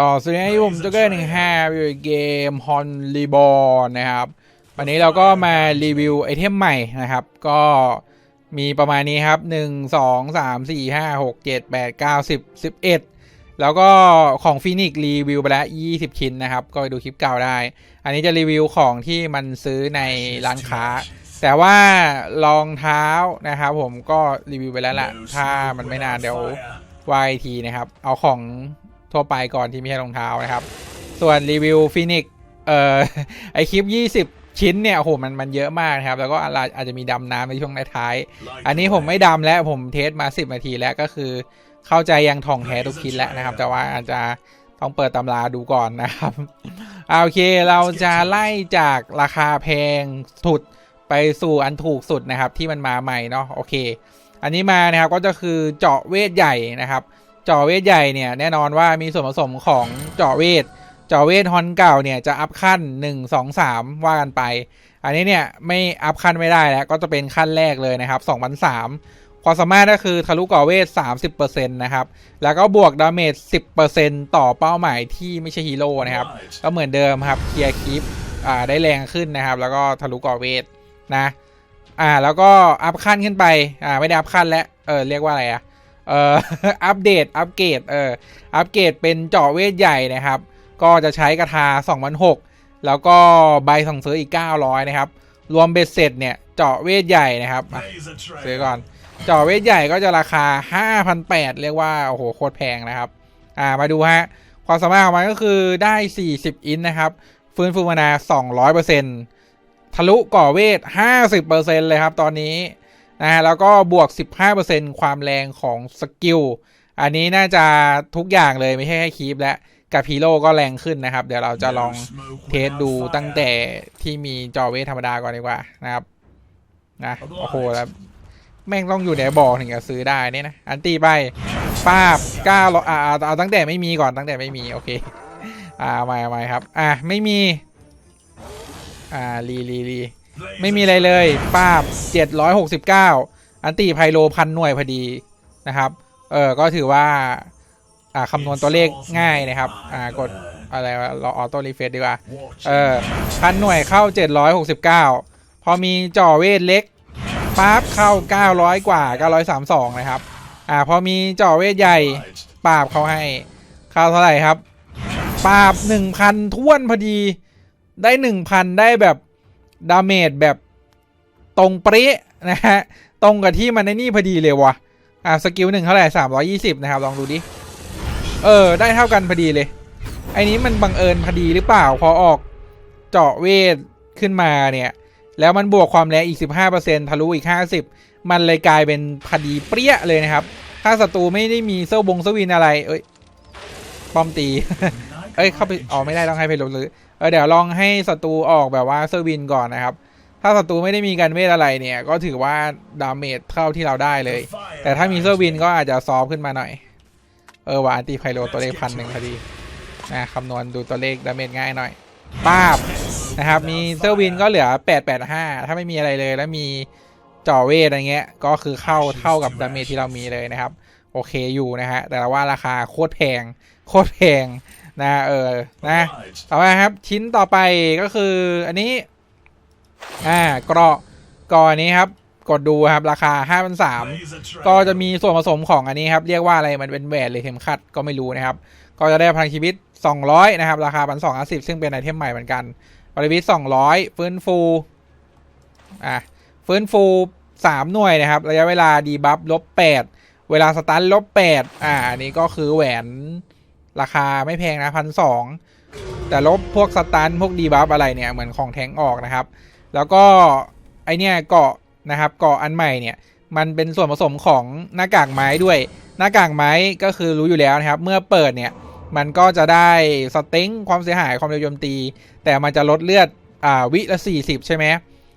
ก็สวัสดีครับผมจะเกอร์หนึ่งห้าวิวเกมฮอนรีบอลนะครับ วันนี้เราก็มารีวิวไอเทมใหม่นะครับ ก็มีประมาณนี้ครับหนึ่งสองสามสี่ห้าหกเจ็ดแปดเก้าสิบสิบเอ็ดแล้วก็ของฟินิกรีวิวไปแล้วยี่สิบชิ้นนะครับ ก็ไปดูคลิปเก่าได้ อันนี้จะรีวิวของที่มันซื้อในร้านค้า แต่ว่ารองเท้านะครับผมก็รีวิวไปแล้วล่ะถ้ามันไม่นานเดี๋ยววายทีนะครับ เอาของ ทั่วไปก่อนที่ไม่ใช่รองเท้านะครับ ส่วนรีวิวฟินิกเอ่อไอคลิป 20 ชิ้นเนี่ยโอ้โหมันมันเยอะมากนะครับ แล้วก็อาจอาจจะมีดำน้ำในช่วงท้าย อันนี้ผมไม่ดำแล้วผมเทสมา 10 นาทีแล้วก็คือ เข้าใจยังท่องแท้ทุกชิ้นแล้วนะครับ แต่ว่าอาจจะต้องเปิดตำราดูก่อนนะครับโอเคเราจะไล่จากราคาแพงสุดไปสู่อันถูกสุดนะครับที่มันมาใหม่เนาะโอเค อันนี้มานะครับก็จะคือเจาะเวทใหญ่นะครับ จาะเวทใหญ่เนี่ยแน่นอนว่ามีส่วนผสมของเจาะเวทเจาะเวทฮอนเก่าเนี่ยจะอัพขั้น 1 2 3 ว่ากันไป อันนี้เนี่ยไม่อัพขั้นไม่ได้แล้วก็จะเป็นขั้นแรกเลยนะครับ2003ความสามารถก็คือทะลุก่อเวท 30%นะครับ แล้วก็บวกดาเมจ 10%ต่อเป้าหมายที่ไม่ใช่ฮีโร่นะครับ ก็เหมือนเดิมครับเคลียร์คลิปอ่าได้แรงขึ้นนะครับ แล้วก็ทะลุก่อเวทนะอ่าแล้วก็อัพขั้นขึ้นไปอ่าไม่ได้อัพขั้นแล้วเออเรียกว่าอะไรอะ เอออัปเดตอัปเกรดเอออัปเกรดเป็นเจาะเวทใหญ่นะครับ ก็จะใช้กระทา2006 แล้วก็ใบส่งซื้ออีก 900 นะครับ รวมเบ็ดเสร็จเนี่ย เจาะเวทใหญ่นะครับอะซื้อก่อนเจาะเวทใหญ่ก็จะราคา 5,800 เรียกว่า โอ้โห โคตรแพงนะครับ อ่ามาดูฮะ ความสามารถของมันก็คือได้ 40 อินนะครับ ฟื้นฟูมานา 200%ทะลุก่อเวท 50%เลยครับตอนนี้ นะฮะแล้วก็บวก 15%ความแรงของสกิล อันนี้น่าจะทุกอย่างเลยไม่ใช่แค่คีปและกับฮีโร่ก็แรงขึ้นนะครับ เดี๋ยวเราจะลองเทสดูตั้งแต่ที่มีจอเวทธรรมดาก่อนดีกว่านะครับนะโอ้โหแล้วแม่งต้องอยู่ในบ่อถึงจะซื้อได้เนี่ยนะ อันตีไปป้าบเก้าร้อยอ่าเอาเอาตั้งแต่ไม่มีก่อนตั้งแต่ไม่มี โอเค อ่าใหม่ใหม่ครับ อ่าไม่มี อ่ารีรีรี ไม่มีอะไรเลยป้าบเจ็ดร้อยหกสิบเก้าอันตีไพโลพันหน่วยพอดีนะครับ เออก็ถือว่าอ่าคำนวณตัวเลขง่ายนะครับ อ่ากดอะไรวะเราออโต้รีเฟซดีกว่า เออพันหน่วยเข้า 769 พอมีจ่อเวทเล็กปั๊บเข้า 900 กว่า 932 นะครับ อ่า พอมีจ่อเวทใหญ่ปราบเขาให้เข้าเท่าไหร่ครับปราบ 1,000ท้วนพอดีได้ 1,000 ได้แบบ ดาเมจแบบตรงเป๊ะนะฮะ ตรงกับที่มันในนี่พอดีเลยวะอ่าสกิลหนึ่งเท่าไหร่320นะครับ ลองดูดิ เออ ได้เท่ากันพอดีเลย ไอ้นี้มันบังเอิญพอดีหรือเปล่า พอออกเจาะเวทขึ้นมาเนี่ย แล้วมันบวกความแรงอีก15%ทะลุอีก50มันเลยกลายเป็นพอดีเปรี้ยเลยนะครับ ถ้าศัตรูไม่ได้มีเซอร์บงเซวินอะไร เอ้ย ป้อมตี เอ้ย เข้าไป อ๋อ ไม่ได้ต้องให้ไปลงหรือ เออเดี๋ยวลองให้ศัตรูออกแบบว่าเซอร์วินก่อนนะครับ ถ้าศัตรูไม่ได้มีการเวทอะไรเนี่ย ก็ถือว่าดาเมจเท่าที่เราได้เลย แต่ถ้ามีเซอร์วินก็อาจจะซอฟต์ขึ้นมาหน่อย เออว่าอันตีไพโลตัวเลขพันหนึ่งพอดีนะคำนวณดูตัวเลขดาเมจง่ายหน่อยป้าบนะครับมีเซอร์วินก็เหลือ 885 ถ้าไม่มีอะไรเลยแล้วมีจ่อเวทอะไรเงี้ย ก็คือเข้าเท่ากับดาเมจที่เรามีเลยนะครับ โอเคอยู่นะฮะแต่ว่าราคาโคตรแพง โคตรแพง นะเออนะต่อไปครับชิ้นต่อไปก็คืออันนี้อ่าเกราะก่อนนี้ครับกดดูครับราคา5,300ก็จะมีส่วนผสมของอันนี้ครับ เรียกว่าอะไรมันเป็นแหวนหรือเข็มขัดก็ไม่รู้นะครับ ก็จะได้พลังชีวิต 200 นะครับ ราคาพันสองสิบซึ่งเป็นไอเทมใหม่เหมือนกันพลังชีวิต200ฟื้นฟูอะฟื้นฟู 3 หน่วยนะครับ ระยะเวลาดีบัฟลบ8เวลาสตันลบ8อ่าอันนี้ก็คือแหวน ราคาไม่แพงนะพันสองแต่ลบพวกสตันพวกดีบัฟอะไรเนี่ยเหมือนของแทงออกนะครับ แล้วก็ไอเนี่ยเกาะนะครับเกาะอันใหม่เนี่ยมันเป็นส่วนผสมของหน้ากากไม้ด้วย หน้ากากไม้ก็คือรู้อยู่แล้วนะครับ เมื่อเปิดเนี่ยมันก็จะได้สเต็งความเสียหายความเร็วโจมตี แต่มันจะลดเลือดอ่าวิละสี่สิบใช่ไหม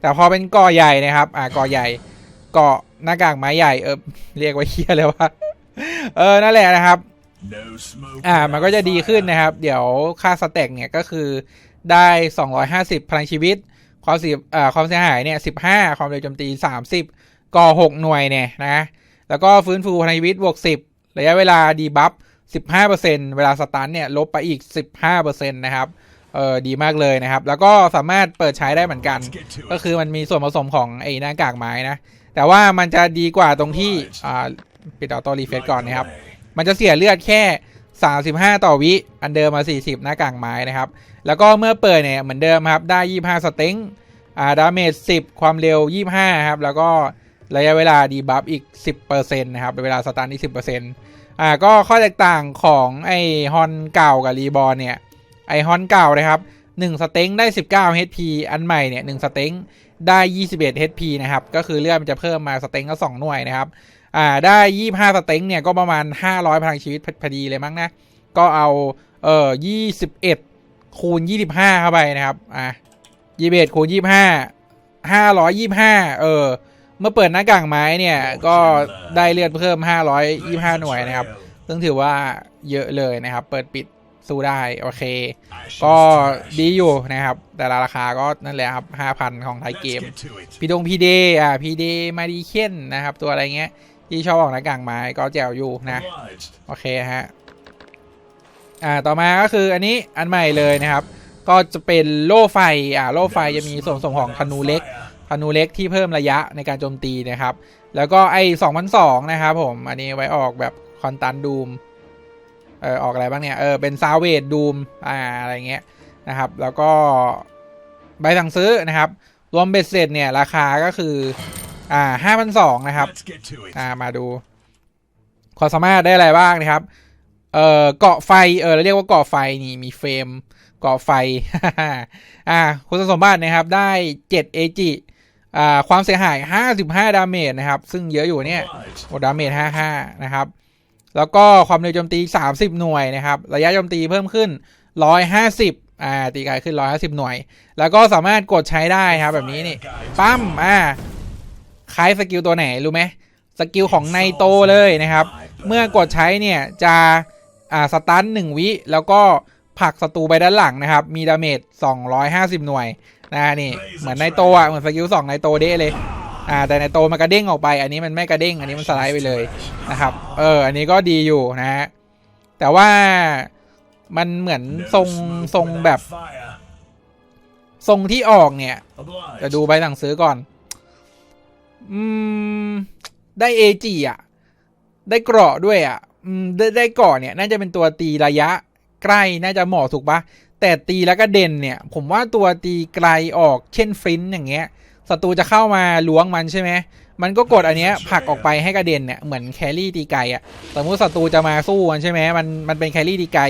แต่พอเป็นก่อใหญ่นะครับอ่าก่อใหญ่เกาะหน้ากากไม้ใหญ่เออเรียกว่าเฮียเลยว่าเออนั่นแหละนะครับ อ่า มันก็จะดีขึ้นนะครับ เดี๋ยวค่าสแต็กเนี่ยก็คือได้ 250 พลังชีวิต ความเสียอ่าความเสียหายเนี่ย 15 ความเร็วโจมตี 30 ก่อ 6 หน่วยเนี่ยนะ แล้วก็ฟื้นฟูพลังชีวิตบวก 10 ระยะเวลาดีบัฟ 15%เวลาสตันเนี่ยลบไปอีก 15%นะครับ เออดีมากเลยนะครับ แล้วก็สามารถเปิดใช้ได้เหมือนกัน ก็คือมันมีส่วนผสมของไอ้หน้ากากไม้นะ แต่ว่ามันจะดีกว่าตรงที่ อ่า ปิดออโต้รีเฟซก่อนนะครับ มันจะเสียเลือดแค่ 35 ต่อวิ อันเดิมมา 40 หน้ากากไม้นะครับ แล้วก็เมื่อเปิดเนี่ยเหมือนเดิมครับ ได้ 25 สเต็งอ่าดาเมจ10 ความเร็ว 25 ครับ แล้วก็ระยะเวลาดีบัฟอีก 10%นะครับ เวลาสตาร์ทนี่10%อ่า ก็ข้อแตกต่างของไอฮอนเก่ากับรีบอลเนี่ย ไอฮอนเก่านะครับ1สเต็งได้ 19 HP อันใหม่เนี่ย1สเต็งได้ 21 HP นะครับ ก็คือเลือดมันจะเพิ่มมาสเต็งก็2หน่วยนะครับ อ่าได้25สเต็งเนี่ยก็ประมาณ500พลังชีวิตพอดีเลยมั้งนะ ก็เอาเอ่อ21คูณ25เข้าไปนะครับอะ21คูณ25 525เออเมื่อเปิดหน้ากากไม้เนี่ยก็ได้เลือดเพิ่ม525หน่วยนะครับ ซึ่งถือว่าเยอะเลยนะครับ เปิดปิดสู้ได้โอเค ก็ดีอยู่นะครับ แต่ละราคาก็นั่นแหละครับ5,000ของไทยเกม พีดงพีเดอ่าพีเดมาดีเคนนะครับ ตัวอะไรเงี้ย ที่ชอบออกหน้ากากไม้ก็แจ๋วอยู่นะโอเคฮะอ่าต่อมาก็คืออันนี้อันใหม่เลยนะครับ ก็จะเป็นโล่ไฟอ่าโล่ไฟจะมีส่วนผสมของธนูเล็กธนูเล็กที่เพิ่มระยะในการโจมตีนะครับ แล้วก็ไอ้2002นะครับผมอันนี้ไว้ออกแบบคอนตันดูมเออออกอะไรบ้างเนี่ยเออเป็นซาวเวดดูมอ่าอะไรเงี้ยนะครับ แล้วก็ใบสั่งซื้อนะครับ รวมเบ็ดเสร็จเนี่ยราคาก็คือ อ่า5,200นะครับ อ่ามาดูความสามารถได้อะไรบ้างนะครับ เอ่อเกาะไฟ เออเราเรียกว่าเกาะไฟนี่มีเฟรมเกาะไฟ อ่าคุณสมบัตินะครับได้7เอจิอ่าความเสียหาย 55 ดาเมจนะครับ ซึ่งเยอะอยู่เนี่ยโอ้ดาเมจ 55 นะครับ แล้วก็ความเร็วโจมตี 30 หน่วยนะครับ ระยะโจมตีเพิ่มขึ้น 150 อ่า ตีไกลขึ้น 150 หน่วย แล้วก็สามารถกดใช้ได้ครับ แบบนี้นี่ ปั๊ม อ่า คล้ายสกิลตัวไหนรู้ไหมสกิลของไนโตเลยนะครับ เมื่อกดใช้เนี่ยจะอ่าสตันหนึ่งวิแล้วก็ผลักศัตรูไปด้านหลังนะครับ มีดาเมจ250 หน่วยนะนี่เหมือนไนโตอะเหมือนสกิล2ไนโตเด้เลยอ่าแต่ไนโตมันกระเด้งออกไป อันนี้มันไม่กระเด้ง อันนี้มันสไลด์ไปเลยนะครับ เออ อันนี้ก็ดีอยู่นะฮะ แต่ว่ามันเหมือนทรงทรงแบบ ทรงที่ออกเนี่ย จะดูใบสั่งซื้อก่อน อืม ได้เอจีอะ ได้เกราะด้วยอะ อืม ได้ได้เกราะเนี่ย น่าจะเป็นตัวตีระยะ ใกล้น่าจะเหมาะถูกปะแต่ตีแล้วก็เด่นเนี่ย ผมว่าตัวตีไกลออกเช่นฟรินต์อย่างเงี้ยศัตรูจะเข้ามาล้วงมันใช่ไหม มันก็กดอันเนี้ยผลักออกไปให้กระเด็นเนี่ย เหมือนแครี่ตีไกลอะ สมมติศัตรูจะมาสู้กันใช่ไหม มันมันเป็นแครี่ตีไกล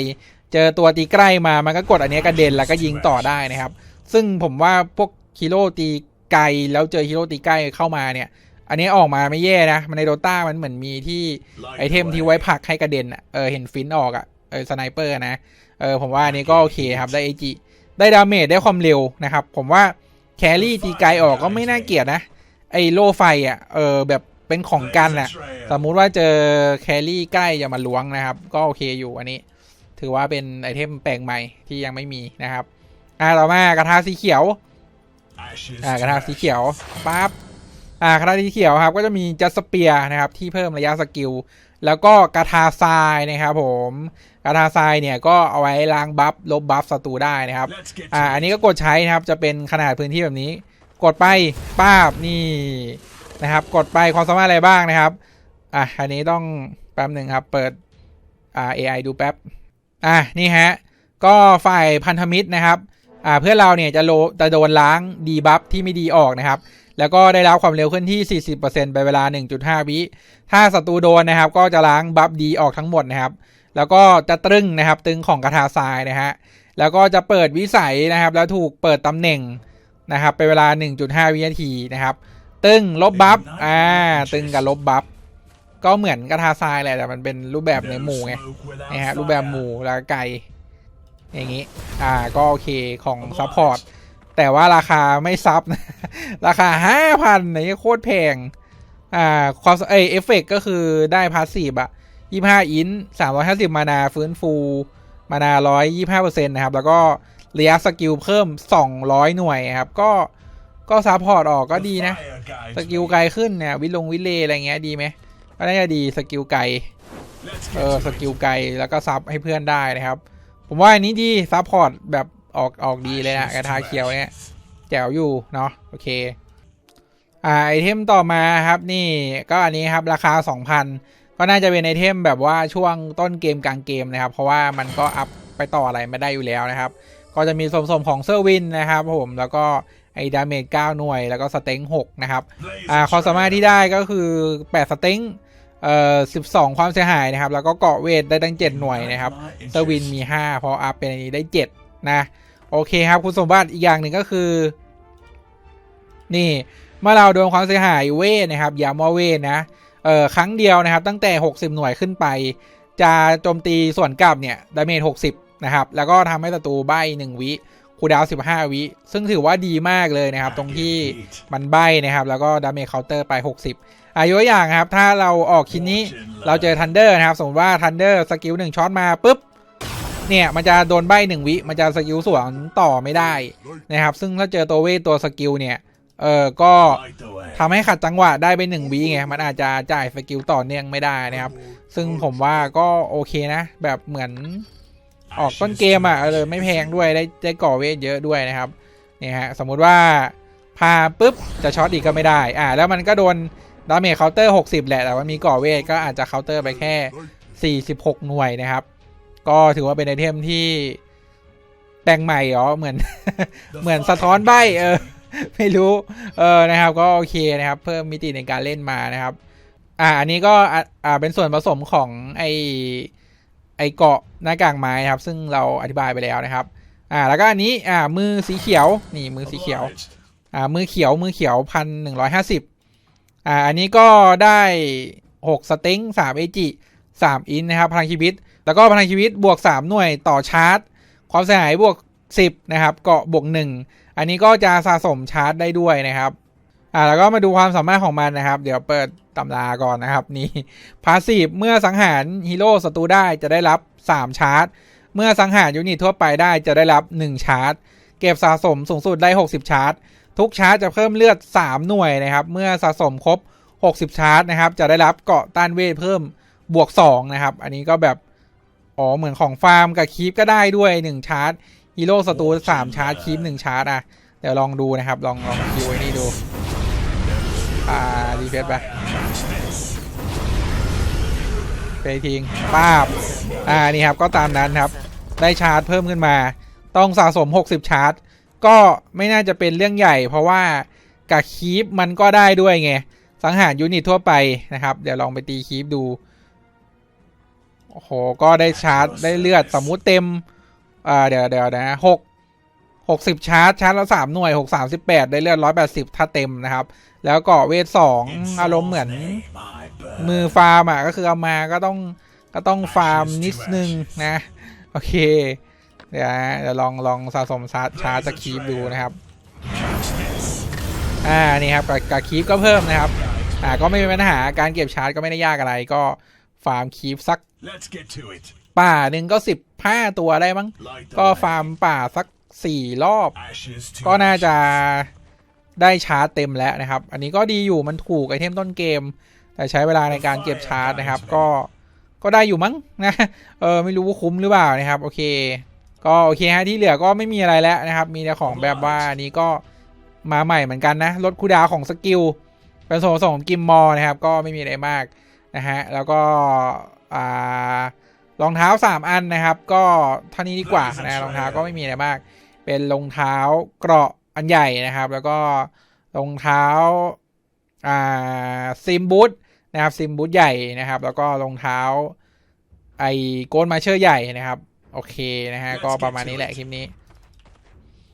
เจอตัวตีใกล้มา มันก็กดอันเนี้ยกระเด็นแล้วก็ยิงต่อได้นะครับ ซึ่งผมว่าพวกฮีโร่ตี ไกลแล้วเจอฮีโร่ตีใกล้เข้ามาเนี่ย อันนี้ออกมาไม่แย่นะ มันในโดต้ามันเหมือนมีที่ไอเทมที่ไว้ผลักให้กระเด็นอะเออเห็นฟินออกอะเออสไนเปอร์นะเออผมว่าอันนี้ก็โอเคครับได้เอจิได้ดาเมจได้ความเร็วนะครับ ผมว่าแครี่ตีไกลออกก็ไม่น่าเกลียดนะ ไอโล่ไฟอะเออแบบเป็นของกันแหละสมมุติว่าเจอแครี่ใกล้จะมาล้วงนะครับ ก็โอเคอยู่อันนี้ ถือว่าเป็นไอเทมแปลกใหม่ที่ยังไม่มีนะครับอ่าต่อมากระทาสีเขียว อ่ากระทาสีเขียวปั๊บอ่ากระทาสีเขียวครับ ก็จะมีจัสเปียนะครับ ที่เพิ่มระยะสกิล แล้วก็กระทาทรายนะครับผมกระทาทรายเนี่ยก็เอาไว้ล้างบัฟลบบัฟศัตรูได้นะครับอ่าอันนี้ก็กดใช้นะครับจะเป็นขนาดพื้นที่แบบนี้ กดไปป้าบนี่นะครับ กดไปความสามารถอะไรบ้างนะครับอะอันนี้ต้องแป๊บหนึ่งครับเปิดอ่า AI ดูแป๊บอะนี่ฮะก็ฝ่ายพันธมิตรนะครับ อ่าเพื่อเราเนี่ยจะโลจะโดนล้างดีบัฟที่ไม่ดีออกนะครับ แล้วก็ได้รับความเร็วขึ้นที่ 40%ไปเวลา 1.5 วิ ถ้าศัตรูโดนนะครับ ก็จะล้างบัฟดีออกทั้งหมดนะครับ แล้วก็จะตรึงนะครับตึงของกระทาทรายนะฮะ แล้วก็จะเปิดวิสัยนะครับ แล้วถูกเปิดตำแหน่งนะครับเป็นเวลา 1.5 วินาทีนะครับ ตึงลบบัฟ อ่า ตึงกับลบบัฟ ก็เหมือนกระทาทรายแหละแต่มันเป็นรูปแบบในหมู่ไงนะฮะรูปแบบหมู่แล้วไกล อย่างนี้ อ่าก็โอเคของซัพพอร์ตแต่ว่าราคาไม่ซับนะราคาห้าพันนี่โคตรแพง อ่าความเอยเอฟเฟกก็คือได้พาสซีฟอะยี่ห้าอินสามร้อยห้าสิบมานาฟื้นฟู มานาร้อยยี่ห้าเปอร์เซ็นต์นะครับ แล้วก็ระยะสกิลเพิ่มสองร้อยหน่วยครับ ก็ก็ซัพพอร์ตออกก็ดีนะ สกิลไกลขึ้นเนี่ยวิลงวิเลอะไรเงี้ยดีไหมก็น่าจะดีสกิลไกลเออสกิลไกลแล้วก็ซับให้เพื่อนได้นะครับ ผมว่าอันนี้ดีซับพอร์ตแบบออกออกดีเลยนะกระทาเขียวเนี่ยแจ๋วอยู่เนาะโอเคอ่าไอเทมต่อมาครับนี่ก็อันนี้ครับราคา 2,000 ก็น่าจะเป็นไอเทมแบบว่าช่วงต้นเกมกลางเกมนะครับ เพราะว่ามันก็อัพไปต่ออะไรไม่ได้อยู่แล้วนะครับ ก็จะมีสมสมของเซอร์วินนะครับผมแล้วก็ไอดาเมจ9หน่วย แล้วก็สเต็ง6นะครับอ่าความสามารถที่ได้ก็คือ 8 สเต็ง เอ่อ12 ความเสียหายนะครับ แล้วก็เกาะเวทได้ตั้ง 7 หน่วยนะครับเซอร์วินมี 5 พออัพเป็นอันนี้ได้ 7 นะ โอเคครับ คุณสมบัติอีกอย่างหนึ่งก็คือ นี่ เมื่อเราโดนความเสียหายเวทนะครับอย้ำว่าเวทนะเอ่อครั้งเดียวนะครับ ตั้งแต่ 60 หน่วยขึ้นไป จะโจมตีส่วนกลับเนี่ยดาเมจ60 นะครับ แล้วก็ทำให้ศัตรูใบ้1วิคูดาว 15 วิ ซึ่งถือว่าดีมากเลยนะครับ ตรงที่มันใบ้นะครับ แล้วก็ดาเมจเคาน์เตอร์ไป 60 อายุอย่างครับ ถ้าเราออกชิ้นนี้เราเจอทันเดอร์นะครับ สมมติว่าทันเดอร์สกิลหนึ่งช็อตมาปุ๊บเนี่ยมันจะโดนใบหนึ่งวิมันจะสกิลสวนต่อไม่ได้นะครับ ซึ่งถ้าเจอตัวเวทตัวสกิลเนี่ยเออก็ทำให้ขัดจังหวะได้ไปหนึ่งวิไงมันอาจจะจ่ายสกิลต่อเนื่องไม่ได้นะครับ ซึ่งผมว่าก็โอเคนะ แบบเหมือนออกต้นเกมอะเออไม่แพงด้วยได้ได้ก่อเวทเยอะด้วยนะครับเนี่ยฮะสมมุติว่าพาปุ๊บจะช็อตอีกก็ไม่ได้ อ่าแล้วมันก็โดน ดาเมจเคาน์เตอร์ 60 แหละ แต่ว่ามีก่อเวทก็อาจจะเคาน์เตอร์ไปแค่ 46 หน่วยนะครับ ก็ถือว่าเป็นไอเทมที่แต่งใหม่เหรอเหมือน เหมือนสะท้อนใบเออ ไม่รู้ เออนะครับ ก็โอเคนะครับ เพิ่มมิติในการเล่นมานะครับ อ่า อันนี้ก็อ่าเป็นส่วนผสมของไอไอเกาะหน้ากากไม้ครับ ซึ่งเราอธิบายไปแล้วนะครับ อ่า แล้วก็อันนี้อ่ามือสีเขียวนี่มือสีเขียว อ่ามือเขียวมือเขียวพันหนึ่งร้อยห้าสิบ อ่าอันนี้ก็ได้หกสเต็งสามเอจิสามอินนะครับพลังชีวิต แล้วก็พลังชีวิตบวกสามหน่วยต่อชาร์จ ความเสียหายบวกสิบนะครับเกาะบวกหนึ่งอันนี้ก็จะสะสมชาร์จได้ด้วยนะครับอ่าแล้วก็มาดูความสามารถของมันนะครับ เดี๋ยวเปิดตำราก่อนนะครับนี่พาสีฟเมื่อสังหารฮีโร่ศัตรูได้จะได้รับ 3 ชาร์จ เมื่อสังหารยูนิตทั่วไปได้จะได้รับ 1 ชาร์จ เก็บสะสมสูงสุดได้ 60 ชาร์จ ทุกชาร์จจะเพิ่มเลือด 3 หน่วยนะครับ เมื่อสะสมครบ 60 ชาร์จนะครับ จะได้รับเกาะต้านเวทเพิ่มบวก 2 นะครับ อันนี้ก็แบบ อ๋อ เหมือนของฟาร์มกับคีปก็ได้ด้วย 1 ชาร์จฮีโร่ศัตรู3ชาร์จคีป1ชาร์จอะ เดี๋ยวลองดูนะครับ ลองลองคิวไอ้นี่ดู อ่ารีเฟซไปไปทิ้งป้าบ อ่า นี่ครับ ก็ตามนั้นครับ ได้ชาร์จเพิ่มขึ้นมา ต้องสะสม 60 ชาร์จ ก็ไม่น่าจะเป็นเรื่องใหญ่ เพราะว่ากับคีปมันก็ได้ด้วยไง สังหารยูนิตทั่วไปนะครับ เดี๋ยวลองไปตีคีปดู โอ้โห ก็ได้ชาร์จได้เลือดสมมุติเต็มอ่าเดี๋ยวเดี๋ยวนะหกหกสิบชาร์จ ชาร์จละสามหน่วยหกสามสิบแปดได้เลือดร้อยแปดสิบถ้าเต็มนะครับ แล้วเกาะเวทสองอารมณ์เหมือน มือฟาร์มอะก็คือเอามาก็ต้องก็ต้องฟาร์มนิดนึงนะ โอเค เดี๋ยวนะเดี๋ยวลองลองสะสมชาร์จชาร์จสคีปดูนะครับ อ่านี่ครับกับกับคีปก็เพิ่มนะครับ อ่าก็ไม่มีปัญหาการเก็บชาร์จก็ไม่ได้ยากอะไรก็ฟาร์มคีปสัก Let's get to it. ป่าหนึ่งก็สิบห้าตัวได้มั้ง Light the ก็ way. ฟาร์มป่าสักสี่รอบ Ashes to ก็น่าจะ ashes. ได้ชาร์จเต็มแล้วนะครับ อันนี้ก็ดีอยู่มันถูกไอเทมต้นเกม แต่ใช้เวลาในการเก็บชาร์จนะครับ ก็ก็ได้อยู่มั้งนะ เออไม่รู้ว่าคุ้มหรือเปล่านะครับ โอเค ก็โอเคฮะที่เหลือก็ไม่มีอะไรแล้วนะครับ มีแต่ของแบบว่านี้ก็มาใหม่เหมือนกันนะลดคูดาวของสกิลเป็นส่วนผสมของกิมมอร์นะครับ ก็ไม่มีอะไรมากนะฮะแล้วก็รองเท้า 3 อันนะครับ ก็เท่านี้ดีกว่านะรองเท้าก็ไม่มีอะไรมาก เป็นรองเท้าเกราะอันใหญ่นะครับ แล้วก็รองเท้าอ่าซิมบูทนะครับซิมบูทใหญ่นะครับ แล้วก็รองเท้าไอโกนมาเชอร์ใหญ่นะครับ โอเคนะฮะก็ประมาณนี้แหละคลิปนี้